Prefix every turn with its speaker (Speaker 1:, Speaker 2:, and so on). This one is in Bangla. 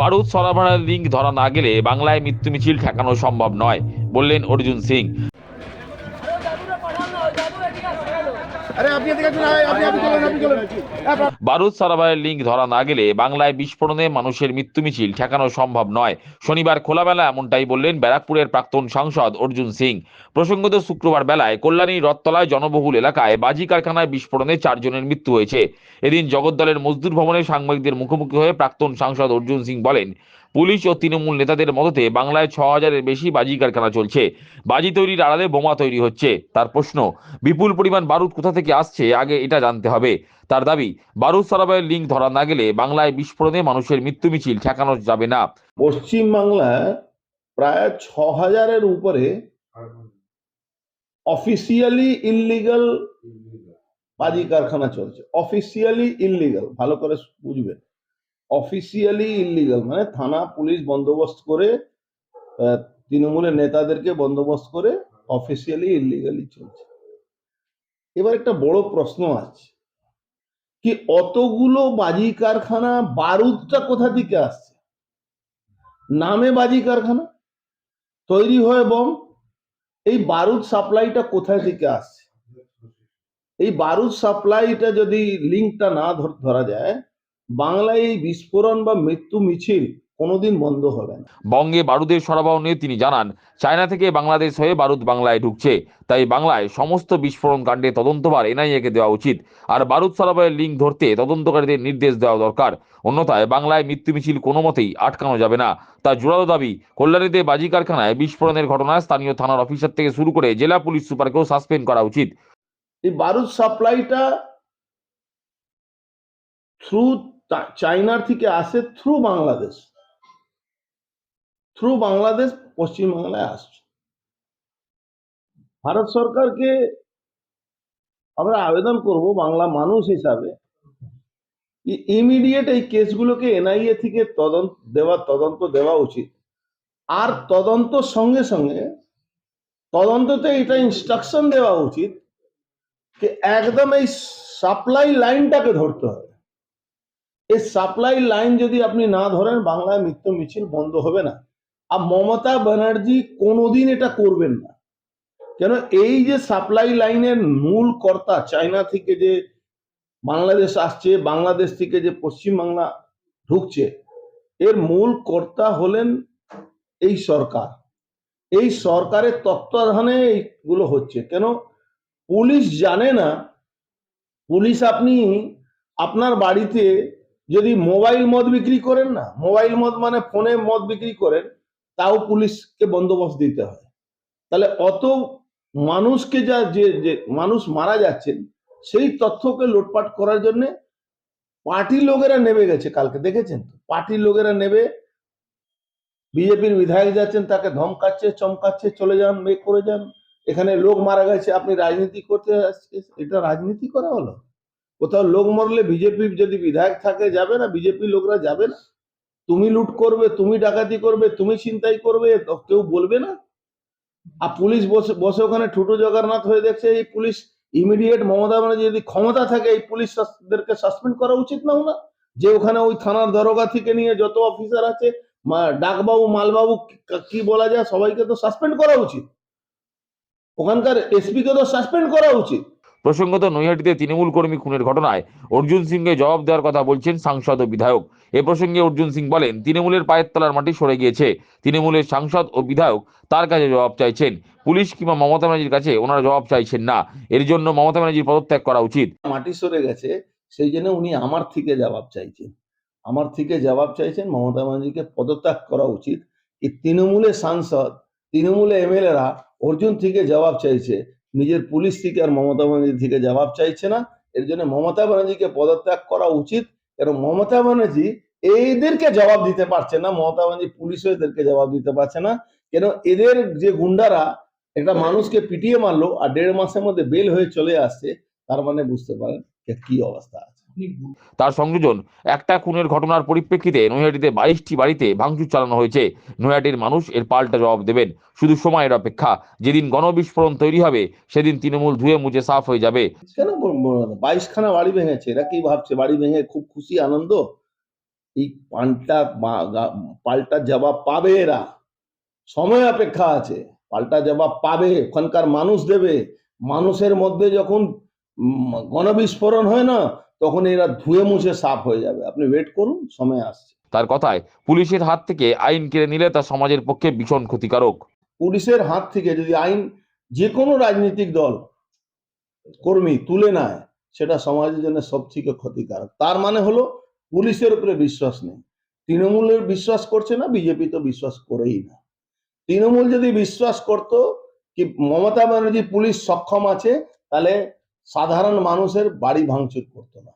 Speaker 1: বারুদ সরবরাহের লিঙ্ক ধরা না গেলে বাংলায় মৃত্যু মিছিল ঠেকানো সম্ভব নয়, বললেন অর্জুন সিং। বারুদ সরবরাহের লিঙ্ক ধরা না গেলে বাংলায় বিস্ফোরণে মানুষের মৃত্যু মিছিল ঠেকানো সম্ভব নয়। শনিবার খোলামেলা এমনটাই বললেন ব্যারাকপুরের প্রাক্তন সাংসদ অর্জুন সিং। প্রসঙ্গত শুক্রবার বেলায় কল্যাণীর রথতলায় জনবহুল এলাকায় বাজি কারখানায় বিস্ফোরণে চারজনের মৃত্যু হয়েছে। এদিন জগদ্দলের মজদুর ভবনে সাংবাদিকদের মুখোমুখি হয়ে প্রাক্তন সাংসদ অর্জুন সিং বলেন, পুলিশ ও তৃণমূল নেতাদের মদতে বাংলায় ছ হাজারের বেশি বাজি কারখানা চলছে। বাজি তৈরির আড়ালে বোমা তৈরি হচ্ছে। তার প্রশ্ন, বিপুল পরিমাণ বারুদ কোথা থেকে আসছে, আগে এটা জানতে হবে। তার দাবি, বারুদ সরবরাহের লিঙ্ক ধরা না গেলে বাংলায় বিস্ফোরণে মানুষের মৃত্যু মিছিল, ঠেকানো যাবে না।
Speaker 2: পশ্চিম বাংলায় প্রায় ছ হাজারের উপরে অফিসিয়ালি ইললিগাল বাজি কারখানা চলছে। অফিসিয়ালি ইললিগাল ভালো করে বুঝবেন। অফিসিয়ালি ইললিগাল মানে থানা, পুলিশ বন্দোবস্ত করে তৃণমূলের নেতাদেরকে বন্দোবস্ত করে অফিসিয়ালি ইললিগালি চলছে। এবার একটা বড় প্রশ্ন আছে কি অতগুলো বাজি কারখানা বারুদটা কোথা থেকে আসছে? নামে বাজি কারখানা? তৈরি হয় বম? এই বারুদ সাপ্লাইটা কোথায় থেকে আসছে? এই বারুদ সাপ্লাইটা যদি লিঙ্কটা না ধরা যায়, বাংলায় এই বিস্ফোরণ বা মৃত্যু মিছিল কোনোদিন বন্ধ হবে না।
Speaker 1: বঙ্গে বারুদের সরবরাহ নিয়ে তিনি জানান চায়না থেকে বাংলাদেশ হয়ে বারুদ বাংলায় ঢুকছে। তাই বাংলায় সমস্ত বিস্ফোরণ কাণ্ডে তদন্তভার এনআইএকে দেওয়া উচিত। আর বারুদ সরবরাহের লিঙ্ক ধরতে তদন্তকারীদের নির্দেশ দেওয়া দরকার। অন্যথায় বাংলায় মৃত্যু মিছিল কোনো মতেই আটকানো যাবে না। তার জোরালো দাবি কল্যাণীতে বাজি কারখানায় বিস্ফোরণের ঘটনায় স্থানীয় থানার অফিসার থেকে শুরু করে জেলা পুলিশ সুপারকেও সাসপেন্ড করা উচিত।
Speaker 2: এই বারুদ সাপ্লাইটা থ্রু চায়নার থেকে আসে থ্রু বাংলাদেশ। থ্রু বাংলাদেশ পশ্চিম বাংলায় আসছে। ভারত সরকারকে আমরা আবেদন করব বাংলা মানুষ হিসাবে ইমিডিয়েট এই কেসগুলোকে এনআইএ থেকে তদন্ত দেওয়া তদন্ত দেওয়া উচিত। আর তদন্ত সঙ্গে সঙ্গে তদন্ততে এটা ইনস্ট্রাকশন দেওয়া উচিত যে একদম এই সাপ্লাই লাইনটাকে ধরতে হবে। এই সাপ্লাই লাইন যদি আপনি না ধরেন, বাংলায় মৃত্যু মিছিল বন্ধ হবে না। আর মমতা ব্যানার্জি কোনোদিন এটা করবেন না। কেন এই যে সাপ্লাই লাইনের মূল কর্তা চায়না থেকে যে বাংলাদেশ আসছে, বাংলাদেশ থেকে যে পশ্চিম বাংলা ঢুকছে, এর মূল কর্তা হলেন এই সরকার। এই সরকারের তত্ত্বাবধানে এইগুলো হচ্ছে। কেন? পুলিশ জানে না, পুলিশ আপনি আপনার বাড়িতে যদি মোবাইল মদ বিক্রি করেন না, মোবাইল মদ মানে ফোনে মদ বিক্রি করেন তাও পুলিশকে বন্দোবস্ত দিতে হয়। তাহলে অত মানুষকে যা যে যে মানুষ মারা যাচ্ছেন, সেই তথ্যকে লুটপাট করার জন্য পার্টির লোকেরা নেমে গেছে কালকে, দেখেছেন পার্টির লোকেরা নেবে বিজেপির বিধায়ক যাচ্ছেন, তাকে ধমকাচ্ছে, চমকাচ্ছে, চলে যান মে করে যান। এখানে লোক মারা গেছে, আপনি রাজনীতি করতে এটা রাজনীতি করা হলো? কোথাও লোক মরলে বিজেপি যদি বিধায়ক থাকে, যাবে না? বিজেপি লোকরা যাবে না? তুমি লুট করবে, তুমি ডাকাতি করবে, তুমি চিন্তাই করবে কেউ বলবে না? আর পুলিশ বসে বসে ওখানে ঠুটু জগন্নাথ হয়ে দেখছে এই পুলিশ ইমিডিয়েট মমতা ব্যানার্জি যদি ক্ষমতা থাকে, এই পুলিশদেরকে সাসপেন্ড করা উচিত না না যে ওখানে ওই থানার দরগা থেকে নিয়ে যত অফিসার আছে ডাকবাবু, মালবাবু, কি বলা যায়, সবাইকে তো সাসপেন্ড করা উচিত। ওখানকার এসপি কে তো সাসপেন্ড করা উচিত।
Speaker 1: প্রসঙ্গত নৈহাটিতে তৃণমূল কর্মী খুনের ঘটনায় অর্জুন সিংকে জবাব দেওয়ার কথা বলছেন সাংসদ ও বিধায়ক। এ প্রসঙ্গে অর্জুন সিং বলেন, তৃণমূলের পায়ের তলার মাটি সরে গিয়েছে। তৃণমূলের সাংসদ ও বিধায়ক তার কাছে জবাব চাইছেন। পুলিশ কিংবা মমতা ব্যানার্জির কাছে ওনারা জবাব চাইছেন না। এর জন্য মমতা ব্যানার্জির পদত্যাগ করা উচিত।
Speaker 2: মাটি সরে গেছে, সেই জন্য উনি আমার থেকে জবাব চাইছেন। আমার থেকে জবাব চাইছেন, মমতা ব্যানার্জিকে পদত্যাগ করা উচিত। তৃণমূলের সাংসদ, তৃণমূলের এমএলএরা অর্জুন থেকে জবাব চাইছে নিজের পুলিশ থেকে আর মমতা ব্যানার্জি থেকে জবাব চাইছে না। এর জন্য মমতা ব্যানার্জিকে পদত্যাগ করা উচিত। কারণ মমতা ব্যানার্জি এইদেরকে জবাব দিতে পারছে না, মমতা ব্যানার্জি পুলিশও এদেরকে জবাব দিতে পারছে না। কেন এদের যে গুন্ডারা একটা মানুষকে পিটিয়ে মারলো আর দেড় মাসের মধ্যে বেল হয়ে চলে আসছে, তার মানে বুঝতে পারেন কি অবস্থা আছে।
Speaker 1: তার সংযোজন একটা খুনের ঘটনার পরিপ্রেক্ষিতে নৈহাটিতে বাইশটি বাড়িতে ভাঙচুর চালানো হয়েছে। নৈহাটির মানুষ এর পাল্টা জবাব দেবেন। শুধু সময়ের অপেক্ষা। যেদিন গণবিস্ফোরণ তৈরি হবে, সেদিন তৃণমূল ধুয়ে মুছে সাফ হয়ে যাবে।
Speaker 2: কেন বাইশ খানা বাড়ি ভেঙেছে? এরা কি ভাবছে? বাড়ি ভেঙে খুব খুশি, আনন্দ? এই পাল্টা পাল্টা জবাব পাবে এরা। সময় অপেক্ষা আছে। পাল্টা জবাব পাবে। ওখানকার মানুষ দেবে। মানুষের মধ্যে যখন গণবিস্ফোরণ হয় না তখন এরা ধুয়ে মুছে সাফ হয়ে যাবে। আপনি ওয়েট করুন সময় আসছে।
Speaker 1: তার কথায় পুলিশের হাত থেকে আইন কেড়ে নিলে তা সমাজের পক্ষে ভীষণ ক্ষতিকারক।
Speaker 2: পুলিশের হাত থেকে যদি আইন যে কোনো রাজনৈতিক দল কর্মী তুলে নেয় সেটা সমাজের জন্য সব থেকে ক্ষতিকারক। তার মানে হলো পুলিশের উপরে বিশ্বাস নেই। তৃণমূলের বিশ্বাস করছে না বিজেপি তো বিশ্বাস করেই না। তৃণমূল যদি বিশ্বাস করত কি মমতা ব্যানার্জি পুলিশ সক্ষম আছে তাহলে সাধারণ মানুষের বাড়ি ভাঙচুর করতো না।